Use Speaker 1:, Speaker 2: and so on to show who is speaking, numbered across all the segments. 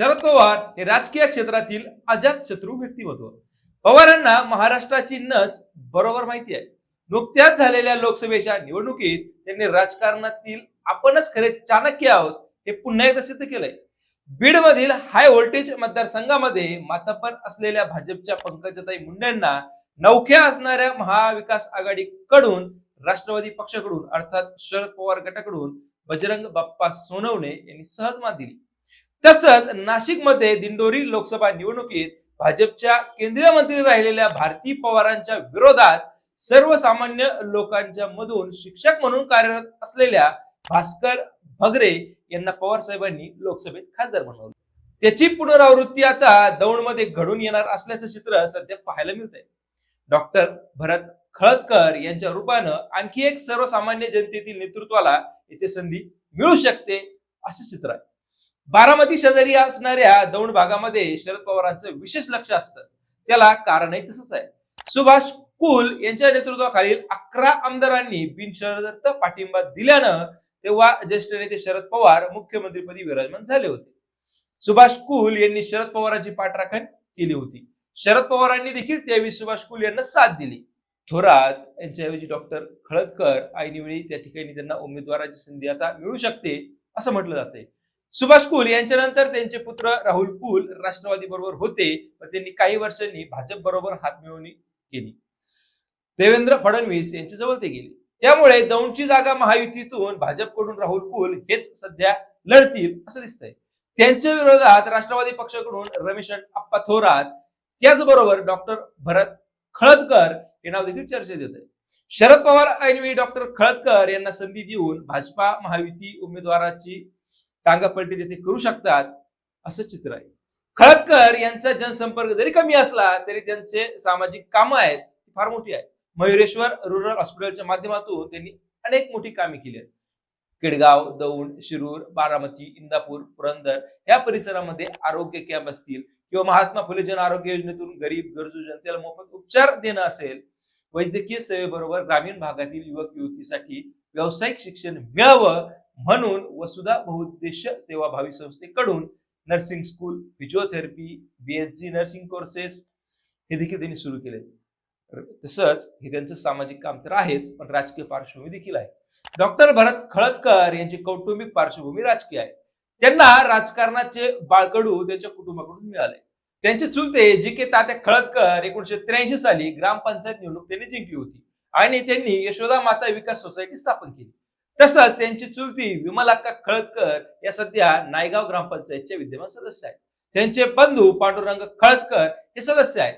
Speaker 1: शरद पवार हे राजकीय क्षेत्रातील अजात शत्रू व्यक्तिमत्व. पवारांना महाराष्ट्राची नस बरोबर माहिती आहे. नुकत्याच झालेल्या लोकसभेच्या निवडणुकीत त्यांनी राजकारणातील आपणच खरे चाणक्य आहोत हे पुन्हा एकदा सिद्ध केलंय. बीडमधील हाय व्होल्टेज मतदारसंघामध्ये मातापर असलेल्या भाजपच्या पंकजाताई मुंडेंना नौख्या असणाऱ्या महाविकास आघाडीकडून राष्ट्रवादी पक्षाकडून अर्थात शरद पवार गटाकडून बजरंग बाप्पा सोनवणे यांनी सहज मात दिली. तसंच नाशिकमध्ये दिंडोरी लोकसभा निवडणुकीत भाजपच्या केंद्रीय मंत्री राहिलेल्या भारती पवारांच्या विरोधात सर्वसामान्य लोकांच्या मधून शिक्षक म्हणून कार्यरत असलेल्या भास्कर भगरे यांना पवार साहेबांनी लोकसभेत खासदार बनवलं. त्याची पुनरावृत्ती आता दौंडमध्ये घडून येणार असल्याचं चित्र सध्या पाहायला मिळत आहे डॉक्टर भरत खळदकर यांच्या रूपानं आणखी एक सर्वसामान्य जनतेतील नेतृत्वाला येथे संधी मिळू शकते असं चित्र आहे. बारामती शेजारी असणाऱ्या दौंड भागामध्ये शरद पवारांचं विशेष लक्ष असतं. त्याला कारणही तसंच आहे. सुभाष कुल यांच्या नेतृत्वाखालील अकरा आमदारांनी बिनशर्त पाठिंबा दिल्यानं तेव्हा ज्येष्ठ नेते शरद पवार मुख्यमंत्रीपदी विराजमान झाले होते. सुभाष कुल यांनी शरद पवारांची पाठराखण केली होती. शरद पवारांनी देखील त्यावेळी सुभाष कुल यांना साथ दिली. थोरात यांच्याऐवजी डॉक्टर खळदकर ऐनवेळी त्या ठिकाणी त्यांना उमेदवाराची संधी आता मिळू शकते असं म्हटलं जाते सुभाष कुल यांच्यानंतर त्यांचे पुत्र राहुल कुल राष्ट्रवादी बरोबर होते. व त्यांनी काही वर्षांनी भाजप बरोबर हातमिळवणी केली. देवेंद्र फडणवीस यांच्याजवळ ते गेले. त्यामुळे दौंडची जागा महायुतीतून भाजपकडून राहुल कुल हेच सध्या लढतील असं दिसतंय. त्यांच्या विरोधात राष्ट्रवादी पक्षाकडून रमेश अप्पा थोरात त्याचबरोबर डॉक्टर भरत खळदकर हे नाव देखील चर्चेत येत आहे. शरद पवार ऐनवी डॉक्टर खळदकर यांना संधी देऊन भाजपा महायुती उमेदवाराची टांगापलटी तिथे करू शकतात असं चित्र आहे. खळदकर यांचा जनसंपर्क जरी कमी असला तरी त्यांचे सामाजिक कामं आहेत ती फार मोठी आहेत. मयुरेश्वर रुरल हॉस्पिटलच्या माध्यमातून त्यांनी अनेक मोठी कामे केली आहेत. केडगाव दौंड शिरूर बारामती इंदापूर पुरंदर या परिसरामध्ये आरोग्य कॅम्प असतील किंवा महात्मा फुले जन आरोग्य योजनेतून गरीब गरजू जनतेला मोफत उपचार देणं असेल वैद्यकीय सेवेबरोबर ग्रामीण भागातील युवक युवतीसाठी व्यावसायिक शिक्षण मिळावं म्हणून वसुधा बहुउद्देश सेवाभावी संस्थेकडून nursing school physiotherapy BSG nursing courses हे देखील त्यांनी सुरू केले तसंच हे त्यांचं सामाजिक काम तर आहेच पण राजकीय पार्श्वभूमी देखील आहे. डॉक्टर भरत खळदकर यांची कौटुंबिक पार्श्वभूमी राजकीय आहे. त्यांना राजकारणाचे बाळकडू त्यांच्या कुटुंबाकडून मिळाले. त्यांचे चुलते जी के तात्या खळदकर एकोणीशे त्र्याऐंशी साली ग्रामपंचायत निवडणूक त्यांनी जिंकली होती आणि त्यांनी यशोदा माता विकास सोसायटी स्थापन केली. तसंच त्यांची चुलती विमलाक्का खळदकर या सध्या नायगाव ग्रामपंचायतचे विद्यमान सदस्य आहेत. त्यांचे बंधू पांडुरंग खळदकर हे सदस्य आहेत.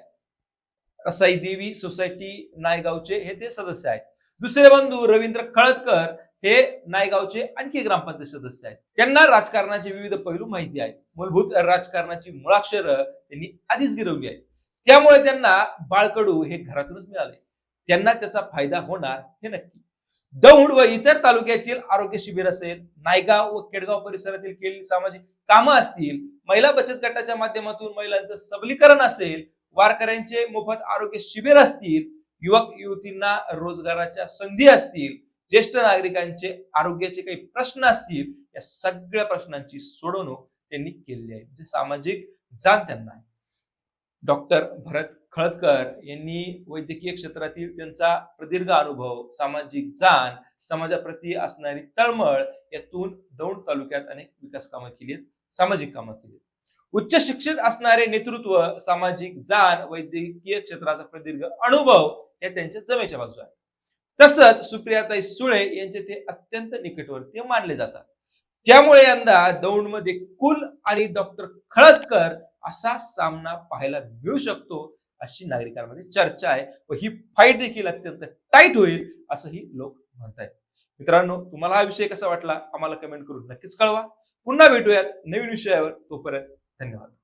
Speaker 1: रसाई देवी सोसायटी नायगावचे हे ते सदस्य आहेत. दुसरे बंधू रवींद्र खळदकर हे नायगावचे आणखी ग्रामपंचायत सदस्य आहेत. त्यांना राजकारणाचे विविध पैलू माहिती आहेत. मूलभूत राजकारणाची मुळाक्षरं त्यांनी आधीच गिरवली आहेत. त्यामुळे त्यांना बाळकडू हे घरातूनच मिळाले. त्यांना त्याचा फायदा होणार हे नक्की. दौंड व इतर तालुक्यातील आरोग्य शिबिर असेल नायगाव व केडगाव परिसरातील केलेली सामाजिक कामं असतील महिला बचत गटाच्या माध्यमातून महिलांचं सबलीकरण असेल वारकऱ्यांचे मोफत आरोग्य शिबिर असतील युवक युवतींना रोजगाराच्या संधी असतील ज्येष्ठ नागरिकांचे आरोग्याचे काही प्रश्न असतील या सगळ्या प्रश्नांची सोडवणूक त्यांनी केलेली आहे. जे सामाजिक जाण त्यांना आहे. डॉक्टर भरत खळदकर यांनी वैद्यकीय क्षेत्रातील त्यांचा प्रदीर्घ अनुभव सामाजिक जाण समाजाप्रती असणारी तळमळ यातून दौंड तालुक्यात अनेक विकास कामं केली आहेत सामाजिक कामं केली आहेत. उच्च शिक्षित असणारे नेतृत्व सामाजिक जाण वैद्यकीय क्षेत्राचा प्रदीर्घ अनुभव या त्यांच्या जमेच्या बाजू आहे तसंच सुप्रियाताई सुळे यांचे ते अत्यंत निकटवर्तीय मानले जातात त्यामुळे यंदा दौंडमध्ये कुल आणि डॉक्टर खळदकर असा सामना पाहायला मिळू शकतो अशी नागरिकांमध्ये चर्चा आहे व ही फाईट देखील अत्यंत टाईट होईल असंही लोक म्हणतायत. मित्रांनो तुम्हाला हा विषय कसा वाटला? आम्हाला कमेंट करून नक्कीच कळवा. पुन्हा भेटूयात नवीन विषयावर. तोपर्यंत धन्यवाद.